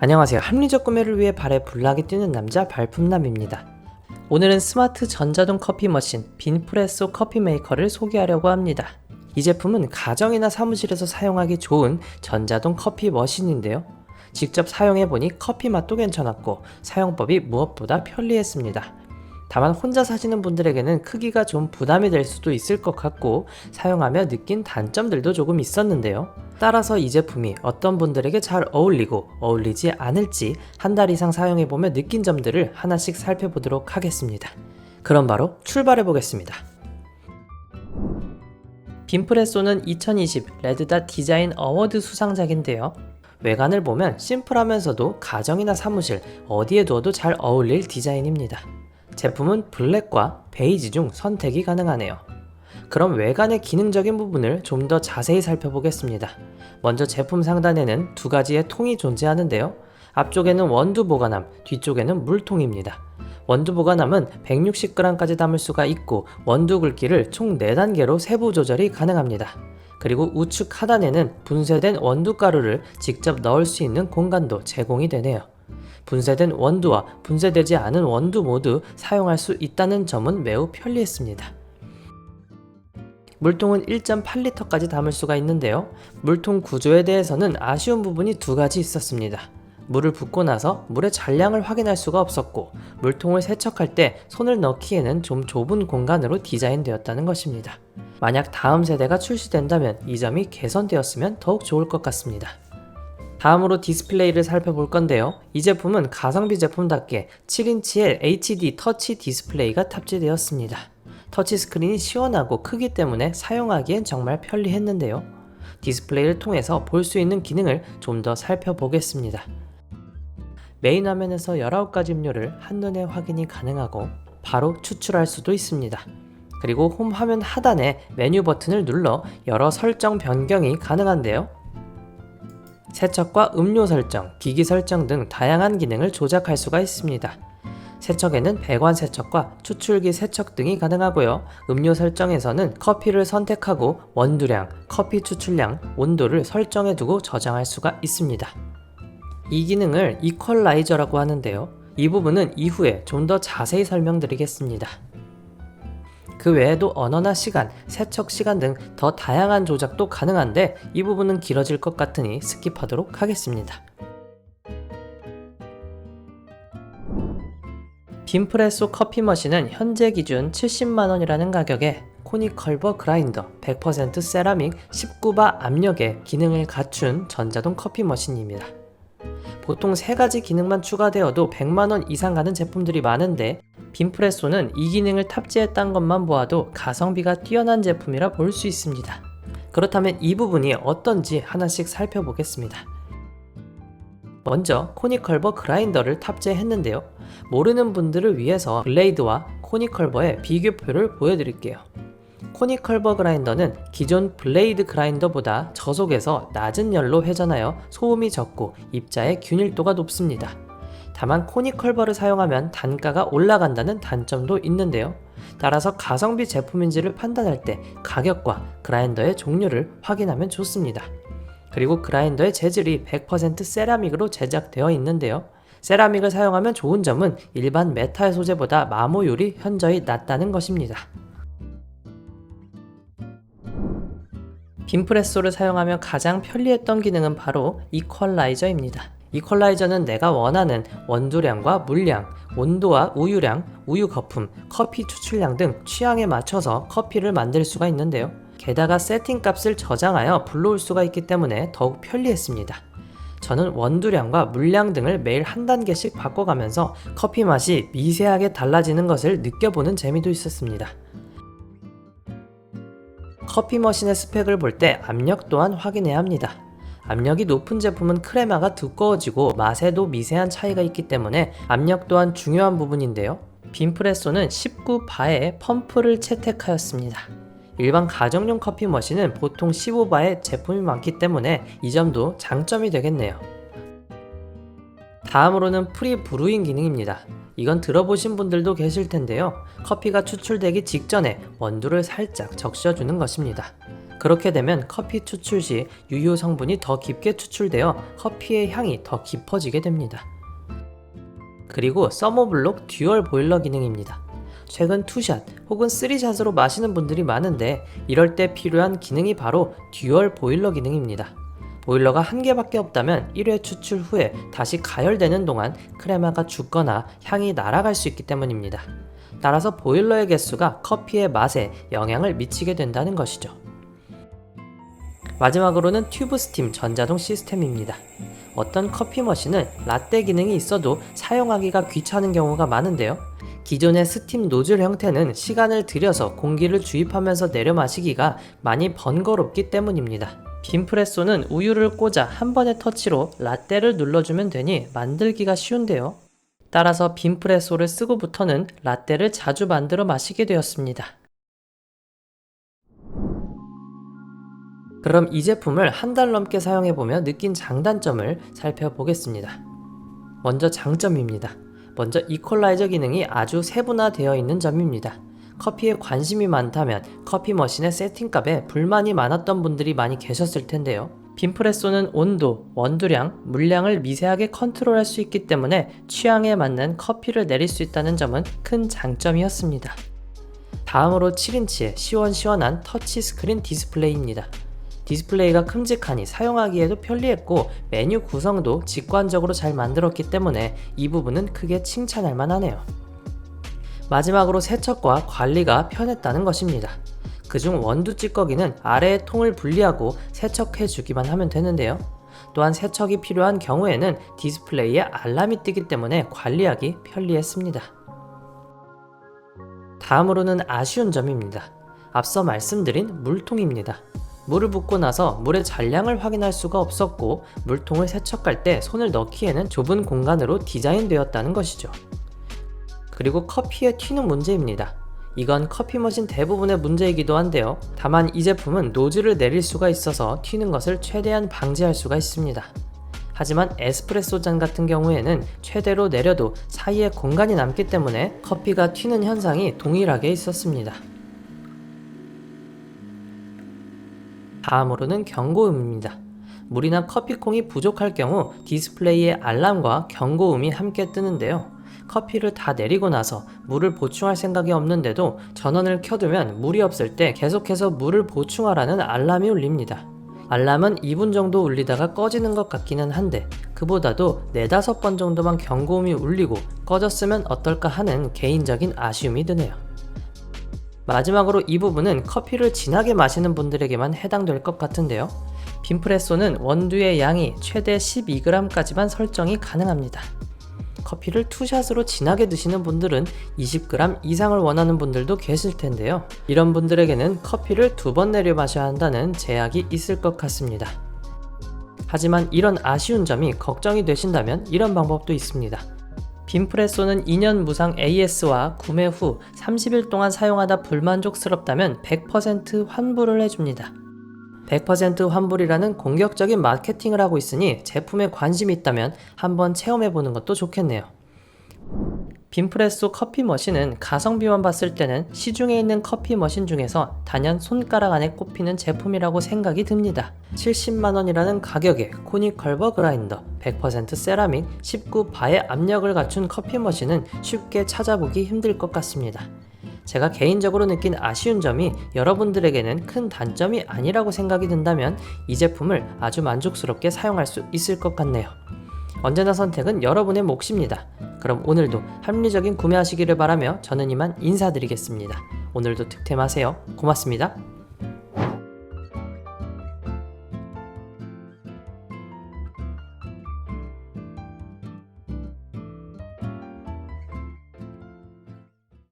안녕하세요. 합리적 구매를 위해 발에 불나게 뛰는 남자 발품남입니다. 오늘은 스마트 전자동 커피 머신 빈프레소 커피 메이커를 소개하려고 합니다. 이 제품은 가정이나 사무실에서 사용하기 좋은 전자동 커피 머신인데요. 직접 사용해보니 커피 맛도 괜찮았고 사용법이 무엇보다 편리했습니다. 다만 혼자 사시는 분들에게는 크기가 좀 부담이 될 수도 있을 것 같고 사용하며 느낀 단점들도 조금 있었는데요. 따라서 이 제품이 어떤 분들에게 잘 어울리고 어울리지 않을지 한 달 이상 사용해보며 느낀 점들을 하나씩 살펴보도록 하겠습니다. 그럼 바로 출발해 보겠습니다. 빈프레소는 2020 레드닷 디자인 어워드 수상작인데요. 외관을 보면 심플하면서도 가정이나 사무실 어디에 두어도 잘 어울릴 디자인입니다. 제품은 블랙과 베이지 중 선택이 가능하네요. 그럼 외관의 기능적인 부분을 좀 더 자세히 살펴보겠습니다. 먼저 제품 상단에는 두 가지의 통이 존재하는데요. 앞쪽에는 원두 보관함, 뒤쪽에는 물통입니다. 원두 보관함은 160g까지 담을 수가 있고 원두 굵기를 총 4단계로 세부 조절이 가능합니다. 그리고 우측 하단에는 분쇄된 원두 가루를 직접 넣을 수 있는 공간도 제공이 되네요. 분쇄된 원두와 분쇄되지 않은 원두 모두 사용할 수 있다는 점은 매우 편리했습니다. 물통은 1.8리터까지 담을 수가 있는데요. 물통 구조에 대해서는 아쉬운 부분이 두 가지 있었습니다. 물을 붓고 나서 물의 잔량을 확인할 수가 없었고 물통을 세척할 때 손을 넣기에는 좀 좁은 공간으로 디자인되었다는 것입니다. 만약 다음 세대가 출시된다면 이 점이 개선되었으면 더욱 좋을 것 같습니다. 다음으로 디스플레이를 살펴볼 건데요. 이 제품은 가성비 제품답게 7인치의 HD 터치 디스플레이가 탑재되었습니다. 터치 스크린이 시원하고 크기 때문에 사용하기엔 정말 편리했는데요. 디스플레이를 통해서 볼 수 있는 기능을 좀 더 살펴보겠습니다. 메인 화면에서 19가지 음료를 한눈에 확인이 가능하고 바로 추출할 수도 있습니다. 그리고 홈 화면 하단에 메뉴 버튼을 눌러 여러 설정 변경이 가능한데요. 세척과 음료 설정, 기기 설정 등 다양한 기능을 조작할 수가 있습니다. 세척에는 배관 세척과 추출기 세척 등이 가능하고요. 음료 설정에서는 커피를 선택하고 원두량, 커피 추출량, 온도를 설정해 두고 저장할 수가 있습니다. 이 기능을 이퀄라이저라고 하는데요. 이 부분은 이후에 좀 더 자세히 설명드리겠습니다. 그 외에도 언어나 시간, 세척 시간 등 더 다양한 조작도 가능한데 이 부분은 길어질 것 같으니 스킵하도록 하겠습니다. 빈프레소 커피 머신은 현재 기준 70만원이라는 가격에 코니컬버 그라인더 100% 세라믹 19바 압력의 기능을 갖춘 전자동 커피 머신입니다. 보통 세 가지 기능만 추가되어도 100만원 이상 가는 제품들이 많은데 빈프레소는 이 기능을 탑재했다는 것만 보아도 가성비가 뛰어난 제품이라 볼 수 있습니다. 그렇다면 이 부분이 어떤지 하나씩 살펴보겠습니다. 먼저 코니컬버 그라인더를 탑재했는데요. 모르는 분들을 위해서 블레이드와 코니컬버의 비교표를 보여드릴게요. 코니컬버 그라인더는 기존 블레이드 그라인더보다 저속에서 낮은 열로 회전하여 소음이 적고 입자의 균일도가 높습니다. 다만 코니컬버를 사용하면 단가가 올라간다는 단점도 있는데요. 따라서 가성비 제품인지를 판단할 때 가격과 그라인더의 종류를 확인하면 좋습니다. 그리고 그라인더의 재질이 100% 세라믹으로 제작되어 있는데요. 세라믹을 사용하면 좋은 점은 일반 메탈 소재보다 마모율이 현저히 낮다는 것입니다. 빈프레소를 사용하며 가장 편리했던 기능은 바로 이퀄라이저입니다. 이퀄라이저는 내가 원하는 원두량과 물량, 온도와 우유량, 우유 거품, 커피 추출량 등 취향에 맞춰서 커피를 만들 수가 있는데요. 게다가 세팅 값을 저장하여 불러올 수가 있기 때문에 더욱 편리했습니다. 저는 원두량과 물량 등을 매일 한 단계씩 바꿔가면서 커피 맛이 미세하게 달라지는 것을 느껴보는 재미도 있었습니다. 커피 머신의 스펙을 볼 때 압력 또한 확인해야 합니다. 압력이 높은 제품은 크레마가 두꺼워지고 맛에도 미세한 차이가 있기 때문에 압력 또한 중요한 부분인데요. 빈프레소는 19바의 펌프를 채택하였습니다. 일반 가정용 커피 머신은 보통 15바의 제품이 많기 때문에 이 점도 장점이 되겠네요. 다음으로는 프리 브루잉 기능입니다. 이건 들어보신 분들도 계실 텐데요. 커피가 추출되기 직전에 원두를 살짝 적셔주는 것입니다. 그렇게 되면 커피 추출 시 유효 성분이 더 깊게 추출되어 커피의 향이 더 깊어지게 됩니다. 그리고 서머블록 듀얼 보일러 기능입니다. 최근 투샷 혹은 쓰리샷으로 마시는 분들이 많은데 이럴 때 필요한 기능이 바로 듀얼 보일러 기능입니다. 보일러가 한 개밖에 없다면 1회 추출 후에 다시 가열되는 동안 크레마가 죽거나 향이 날아갈 수 있기 때문입니다. 따라서 보일러의 개수가 커피의 맛에 영향을 미치게 된다는 것이죠. 마지막으로는 튜브 스팀 전자동 시스템입니다. 어떤 커피 머신은 라떼 기능이 있어도 사용하기가 귀찮은 경우가 많은데요. 기존의 스팀 노즐 형태는 시간을 들여서 공기를 주입하면서 내려 마시기가 많이 번거롭기 때문입니다. 빈프레소는 우유를 꽂아 한 번의 터치로 라떼를 눌러주면 되니 만들기가 쉬운데요. 따라서 빈프레소를 쓰고부터는 라떼를 자주 만들어 마시게 되었습니다. 그럼 이 제품을 한 달 넘게 사용해보며 느낀 장단점을 살펴보겠습니다. 먼저 장점입니다. 먼저 이퀄라이저 기능이 아주 세분화되어 있는 점입니다. 커피에 관심이 많다면 커피 머신의 세팅값에 불만이 많았던 분들이 많이 계셨을 텐데요. 빈프레소는 온도, 원두량, 물량을 미세하게 컨트롤할 수 있기 때문에 취향에 맞는 커피를 내릴 수 있다는 점은 큰 장점이었습니다. 다음으로 7인치의 시원시원한 터치 스크린 디스플레이입니다. 디스플레이가 큼직하니 사용하기에도 편리했고 메뉴 구성도 직관적으로 잘 만들었기 때문에 이 부분은 크게 칭찬할 만하네요. 마지막으로 세척과 관리가 편했다는 것입니다. 그중 원두 찌꺼기는 아래의 통을 분리하고 세척해 주기만 하면 되는데요. 또한 세척이 필요한 경우에는 디스플레이에 알람이 뜨기 때문에 관리하기 편리했습니다. 다음으로는 아쉬운 점입니다. 앞서 말씀드린 물통입니다. 물을 붓고 나서 물의 잔량을 확인할 수가 없었고 물통을 세척할 때 손을 넣기에는 좁은 공간으로 디자인되었다는 것이죠. 그리고 커피에 튀는 문제입니다. 이건 커피 머신 대부분의 문제이기도 한데요. 다만 이 제품은 노즐을 내릴 수가 있어서 튀는 것을 최대한 방지할 수가 있습니다. 하지만 에스프레소 잔 같은 경우에는 최대로 내려도 사이에 공간이 남기 때문에 커피가 튀는 현상이 동일하게 있었습니다. 다음으로는 경고음입니다. 물이나 커피콩이 부족할 경우 디스플레이에 알람과 경고음이 함께 뜨는데요. 커피를 다 내리고 나서 물을 보충할 생각이 없는데도 전원을 켜두면 물이 없을 때 계속해서 물을 보충하라는 알람이 울립니다. 알람은 2분 정도 울리다가 꺼지는 것 같기는 한데 그보다도 4, 5번 정도만 경고음이 울리고 꺼졌으면 어떨까 하는 개인적인 아쉬움이 드네요. 마지막으로 이 부분은 커피를 진하게 마시는 분들에게만 해당될 것 같은데요. 빈프레소는 원두의 양이 최대 12g까지만 설정이 가능합니다. 커피를 투샷으로 진하게 드시는 분들은 20g 이상을 원하는 분들도 계실 텐데요. 이런 분들에게는 커피를 두 번 내려 마셔야 한다는 제약이 있을 것 같습니다. 하지만 이런 아쉬운 점이 걱정이 되신다면 이런 방법도 있습니다. 빈프레소는 2년 무상 AS와 구매 후 30일 동안 사용하다 불만족스럽다면 100% 환불을 해줍니다. 100% 환불이라는 공격적인 마케팅을 하고 있으니 제품에 관심이 있다면 한번 체험해 보는 것도 좋겠네요. 빈프레소 커피 머신은 가성비만 봤을 때는 시중에 있는 커피 머신 중에서 단연 손가락 안에 꼽히는 제품이라고 생각이 듭니다. 70만원이라는 가격에 코닉 컬버 그라인더, 100% 세라믹, 19바의 압력을 갖춘 커피 머신은 쉽게 찾아보기 힘들 것 같습니다. 제가 개인적으로 느낀 아쉬운 점이 여러분들에게는 큰 단점이 아니라고 생각이 든다면 이 제품을 아주 만족스럽게 사용할 수 있을 것 같네요. 언제나 선택은 여러분의 몫입니다. 그럼 오늘도 합리적인 구매하시기를 바라며 저는 이만 인사드리겠습니다. 오늘도 득템하세요. 고맙습니다.